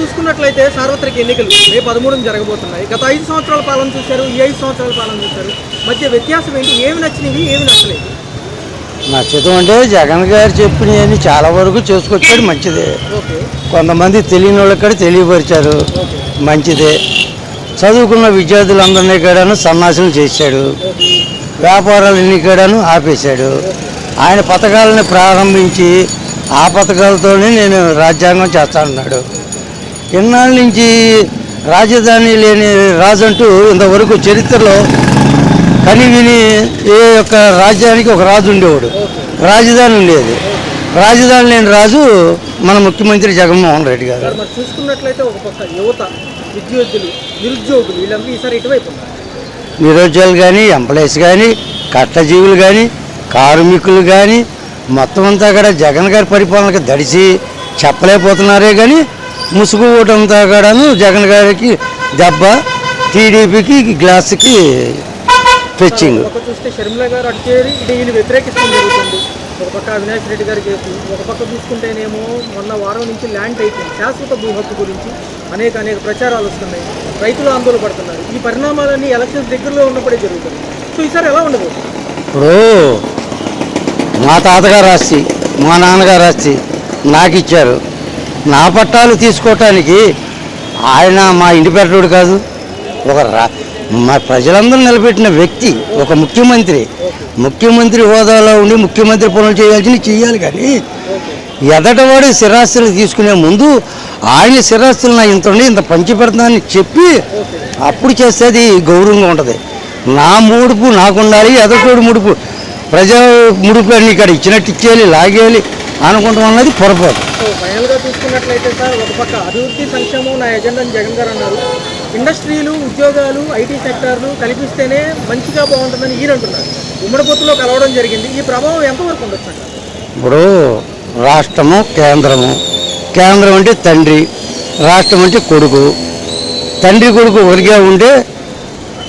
చూసుకున్నట్లయితే సార్వత్రిక ఎన్నికలు మే పదమూడున జరగబోతున్నాయి. గత ఐదు సంవత్సరాల పాలన చూశారు ఈ ఐదు సంవత్సరాల పాలన చూశారు. మధ్య వ్యత్యాసం ఏంటి? ఏమి నచ్చినవి ఏమి నచ్చలేదు? నచ్చతం అంటే జగన్ గారు చెప్పినవన్నీ చాలా వరకు చేసుకొచ్చాడు మంచిదే. కొంతమంది తెలియని వాళ్ళకి కూడా తెలియపరిచారు మంచిదే. చదువుకున్న విద్యార్థులందరినీ కూడాను సన్నాసులు చేశాడు. వ్యాపారాలన్నీ కూడాను ఆపేశాడు. ఆయన పథకాలను ప్రారంభించి ఆ పథకాలతోనే నేను రాజ్యాంగం చేస్తానన్నాడు. ఇన్నాళ్ళ నుంచి రాజధాని లేని రాజు అంటూ ఇంతవరకు చరిత్రలో కని విని ఏ యొక్క రాజ్యానికి ఒక రాజు ఉండేవాడు. రాజధాని ఉండేది. రాజధాని లేని రాజు మన ముఖ్యమంత్రి జగన్మోహన్ రెడ్డి గారు. చూసుకున్నట్లయితే ఒక పక్క యువత విద్యార్థులు నిరుద్యోగులు వీళ్ళందరూ ఈసారి ఇటువైపు నిరుద్యోగులు కానీ ఎంప్లాయీస్ కానీ కట్టజీవులు కానీ కార్మికులు కానీ మొత్తం అంతా కూడా జగన్ గారి పరిపాలనకి దడిసి చెప్పలేకపోతున్నారే కానీ ముసుగు ఓటంతా కూడాను జగన్ గారికి దెబ్బ టీడీపీకి గ్లాస్కి ఫెచ్చింగ్ చూస్తే షర్మిల గారు అటు చేరి వ్యతిరేకిస్తూ జరుగుతుంది. ఒక పక్క అవినాష్ రెడ్డి గారి కేసు ఒక పక్క చూసుకుంటేనేమో మొన్న వారం నుంచి ల్యాండ్ శాశ్వత గురించి అనేక అనేక ప్రచారాలు వస్తున్నాయి. రైతులు ఆందోళన పడుతున్నారు. ఈ పరిణామాలన్నీ ఎలక్షన్స్ దగ్గరలో ఉన్నప్పుడే జరుగుతుంది సో ఈసారి ఎలా ఉండబోతుంది ఇప్పుడు మా తాతగారు ఆస్తి మా నాన్నగారు ఆస్తి నాకు ఇచ్చారు. నా పట్టాలు తీసుకోవటానికి ఆయన మా ఇంటి పెట్టడు కాదు ఒక రా మా ప్రజలందరూ నిలబెట్టిన వ్యక్తి ఒక ముఖ్యమంత్రి. ముఖ్యమంత్రి హోదాలో ఉండి ముఖ్యమంత్రి పనులు చేయాల్సినవి చేయాలి కానీ ఎదటవాడు స్థిరాస్తులు తీసుకునే ముందు ఆయన స్థిరాస్తులు నా ఇంత ఉండి ఇంత పంచి పెడతానని చెప్పి అప్పుడు చేస్తే అది గౌరవంగా ఉంటుంది. నా ముడుపు నాకు ఉండాలి ముడుపు. ప్రజా ముడుపు అన్ని ఇక్కడ ఇచ్చినట్టు ఇచ్చేయాలి లాగేయాలి అనుకుంటాం అన్నది పొరపాటు. సో చూసుకున్నట్లయితే సార్ ఒక పక్క అభివృద్ధి సంక్షేమం నా ఎజెండా అని జగన్ గారు అన్నారు. ఇండస్ట్రీలు ఉద్యోగాలు ఐటీ సెక్టార్లు కల్పిస్తేనే మంచిగా బాగుంటుందని ఈయన అంటున్నారు. ఉమ్మడి పొత్తులో కలవడం జరిగింది. ఈ ప్రభావం ఎంతవరకు ఉండొచ్చు ఇప్పుడు రాష్ట్రము కేంద్రము. కేంద్రం అంటే తండ్రి రాష్ట్రం అంటే కొడుకు. తండ్రి కొడుకు ఒరిగే ఉంటే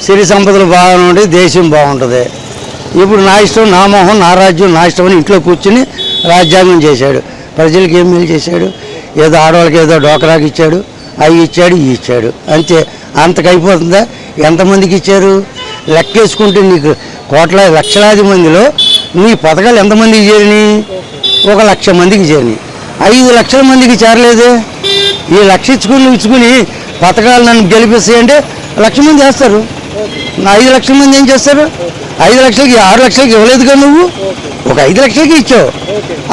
సిరి సంపదలు బాగుండి దేశం బాగుంటుంది. ఇప్పుడు నా ఇష్టం నా మొహం నా రాజ్యం నా ఇష్టం అని ఇంట్లో కూర్చుని రాజ్యాంగం చేశాడు. ప్రజలకు ఏం మేలు చేశాడు? ఏదో ఆడవాళ్ళకి ఏదో డోకరాకి ఇచ్చాడు అవి ఇచ్చాడు ఇవి ఇచ్చాడు. అంతే. అంతకైపోతుందా ఎంతమందికి ఇచ్చారు? లెక్కేసుకుంటే నీకు కోట్ల లక్షలాది మందిలో నీ పథకాలు ఎంతమందికి చేరినాయి? ఒక లక్ష మందికి చేరినాయి. ఐదు లక్షల మందికి చేరలేదు. ఈ లక్ష ఇచ్చుకుని ఇచ్చుకుని పథకాలు నన్ను గెలిపిస్తాయంటే లక్ష మంది చేస్తారు నా ఐదు లక్షల మంది ఏం చేస్తారు? ఐదు లక్షలకి ఆరు లక్షలకి ఇవ్వలేదు నువ్వు? ఒక ఐదు లక్షలకి ఇచ్చావు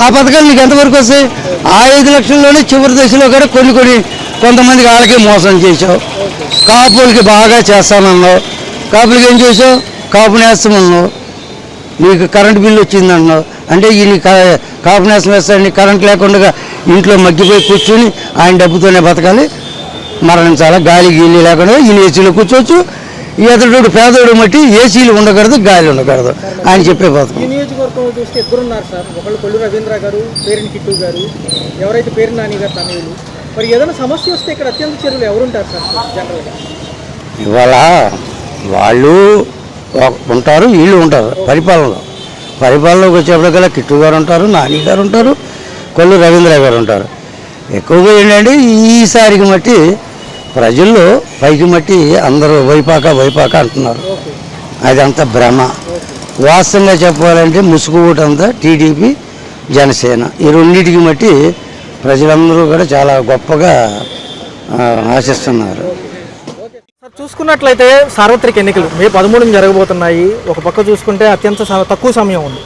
ఆ పథకాలు నీకు ఎంతవరకు వస్తాయి? ఆ ఐదు లక్షల్లోనే చివరి దశలో కూడా కొన్ని కొన్ని కొంతమందికి వాళ్ళకి మోసం చేసావు కాపులకి బాగా చేస్తానన్నావు. కాపులకి ఏం చేసావు కాపు నేస్తామన్నావు నీకు కరెంట్ బిల్లు వచ్చిందన్నావు అంటే ఈయన కా- కాపు నేస్తం వేస్తాడని కరెంట్ లేకుండా ఇంట్లో మగ్గిపోయి కూర్చుని ఆయన డబ్బుతోనే బతకాలి. మరణించాలి గాలి గీలి లేకుండా ఈయన ఏసీలో కూర్చోవచ్చు. ఈ ఎదుటోడు పేదోడు మట్టి ఏసీలు ఉండకూడదు గాలి ఉండకూడదు ఆయన చెప్పే బతుకు. ఈ నియోజకవర్గంలో చూస్తే ఇద్దరు ఉన్నారు సార్. ఒకళ్ళు కొల్లు రవీంద్ర గారు పేరుని కిట్టు గారు ఎవరైతే పేరు నాని గారు తమిళులు మరి ఏదైనా సమస్య వస్తే ఇక్కడ అత్యంత చెరువులు ఎవరుంటారు సార్ జనరల్గా? ఇవాళ వాళ్ళు ఉంటారు వీళ్ళు ఉంటారు పరిపాలనలో. పరిపాలనలోకి వచ్చేప్పటికల్లా కిట్టు గారు ఉంటారు నాని గారు ఉంటారు కొల్లు రవీంద్ర గారు ఉంటారు. ఎక్కువగా ఏంటంటే ఈసారికి మట్టి ప్రజల్లో పైకి మట్టి అందరూ వైపాక వైపాక అంటున్నారు. అదంతా భ్రమ. వాస్తవంగా చెప్పాలంటే ముసుగు అంతా టీడీపీ జనసేన. ఈ రెండింటికి మట్టి ప్రజలందరూ కూడా చాలా గొప్పగా ఆశిస్తున్నారు. చూసుకున్నట్లయితే సార్వత్రిక ఎన్నికలు మే పదమూడున జరగబోతున్నాయి. ఒక పక్క చూసుకుంటే అత్యంత తక్కువ సమయం ఉంది.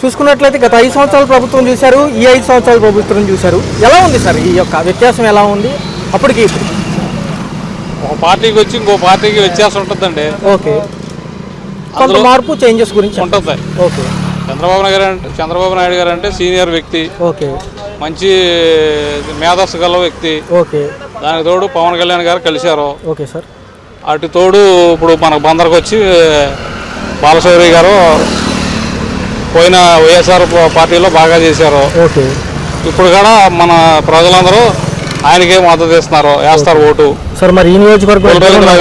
చూసుకున్నట్లయితే గత ఐదు సంవత్సరాల ప్రభుత్వం చూశారు ఈ ఐదు సంవత్సరాల ప్రభుత్వం చూశారు. ఎలా ఉంది సార్ ఈ యొక్క వ్యత్యాసం ఎలా ఉంది? అప్పటికి ఇప్పుడు. ఒక పార్టీకి వచ్చి ఇంకో పార్టీకి వ్యత్యాసం ఉంటుందండి. ఓకే. కొంత మార్పు చేంజెస్ గురించి ఉంటుంది ఓకే. చంద్రబాబు నాయుడు అంటే చంద్రబాబు నాయుడు గారు అంటే సీనియర్ వ్యక్తి ఓకే. మంచి మేధస్సు గల వ్యక్తి. ఓకే. దానికి తోడు పవన్ కళ్యాణ్ గారు కలిశారు. Okay sir. అటు తోడు ఇప్పుడు మనకు బందరకు వచ్చి బాలశౌరి గారు పోయిన వైఎస్ఆర్ పార్టీలో బాగా చేశారు. ఓకే. ఇప్పుడు కూడా మన ప్రజలందరూ ఆయనకే మద్దతు ఇస్తున్నారు. వేస్తారు ఓటు. సార్ మరి ఈ నియోజకవర్గం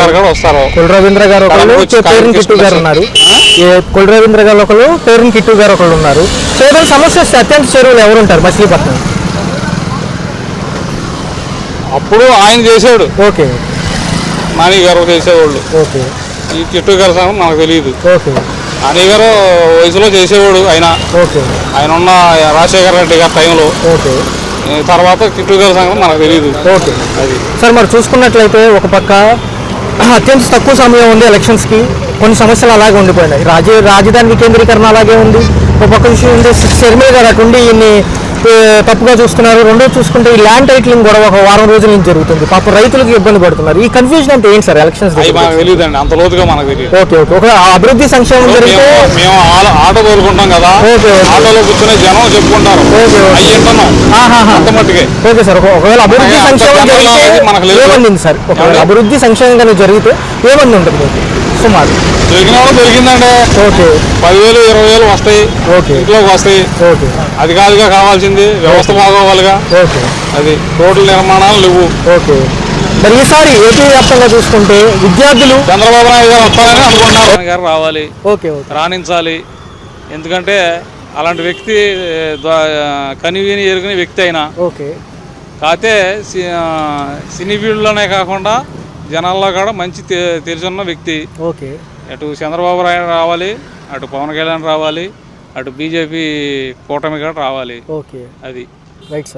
గారు కూడా వస్తారు. కొల్ రవీంద్ర గారు ఒకళ్ళు పేరుని కిట్టు గారు ఉన్నారు. కొల్ రవీంద్ర గారు ఒకళ్ళు పేరుని కిట్టు గారు ఒకళ్ళు ఉన్నారు. ఏదైనా సమస్య అత్యంత చెరువులు ఎవరు ఉంటారు? మచిలీపట్నం. అప్పుడు ఆయన చేసాడు ఓకే. నాని గారు చేసేవాళ్ళు. ఓకే. ఈ కిట్టు గారి సంగతి మనకు తెలియదు. ఓకే. నాని గారు వయసులో చేసేవాడు ఆయన. ఓకే. ఆయన ఉన్న రాజశేఖర రెడ్డి గారి టైంలో. ఓకే. తర్వాత కిట్టు గారి సంగతి మనకు తెలియదు ఓకే. అది. సార్ మరి చూసుకున్నట్లయితే ఒక పక్క అత్యంత తక్కువ సమయం ఉంది ఎలక్షన్స్కి. కొన్ని సమస్యలు అలాగే ఉండిపోయినాయి. రాజ రాజధాని వికేంద్రీకరణ అలాగే ఉంది. ఒక పక్క విషయం ఉంది షర్మిల గారు అటుండి ఈయన్ని తప్పుగా చూస్తున్నారు. రెండో చూసుకుంటే ఈ ల్యాండ్ టైటిలింగ్ గొడవ ఒక వారం రోజుల నుంచి జరుగుతుంది. పాపం రైతులకు ఇబ్బంది పడుతున్నారు. ఈ కన్ఫ్యూజన్ అంటే ఏంటి సార్? ఎలక్షన్స్ అంత లోతుగా మనకు తెలియదు ఓకే ఓకే. ఒక అభివృద్ధి సంక్షేమం జరిగితే మేము ఆటో కదా. Okay, okay. ఆటోలో కూర్చునే జనం చెప్పుకుంటారు. Okay, sir. ఒక- ఒకవేళ అభివృద్ధి సంక్షేమం జరిగితే మనకు లేదు. సార్? ఒకవేళ? అభివృద్ధి సంక్షేమం కనుక జరిగితే ఏమంది ఉంటుంది మీకు సుమారు. దొరికిందండి. ఓకే. పదివేలు ఇరవై వేలు వస్తాయి. ఓకే. ఇంట్లోకి వస్తాయి. ఓకే. అది కాదుగా కావాల్సింది. వ్యవస్థ బాగోవాలిగా. ఓకే. అది రోడ్ల నిర్మాణాలు లేవు. ఓకే. మరి ఈసారి ఏపీ వ్యాప్తంగా చూసుకుంటే విద్యార్థులు చంద్రబాబు నాయుడు గారు వస్తారని అనుకుంటున్నారు. గారు రావాలి. Okay okay. రాణించాలి. ఎందుకంటే అలాంటి వ్యక్తి కనివిని ఎరుగుని వ్యక్తి అయినా. ఓకే. కాకపోతే సినీ ఫీల్డ్లోనే కాకుండా జనాల్లో కూడా మంచి తెలిసున్న వ్యక్తి. ఓకే. అటు చంద్రబాబు నాయుడు రావాలి అటు పవన్ కళ్యాణ్ రావాలి అటు బీజేపీ కూటమి కూడా రావాలి. ఓకే. అది. Right sir.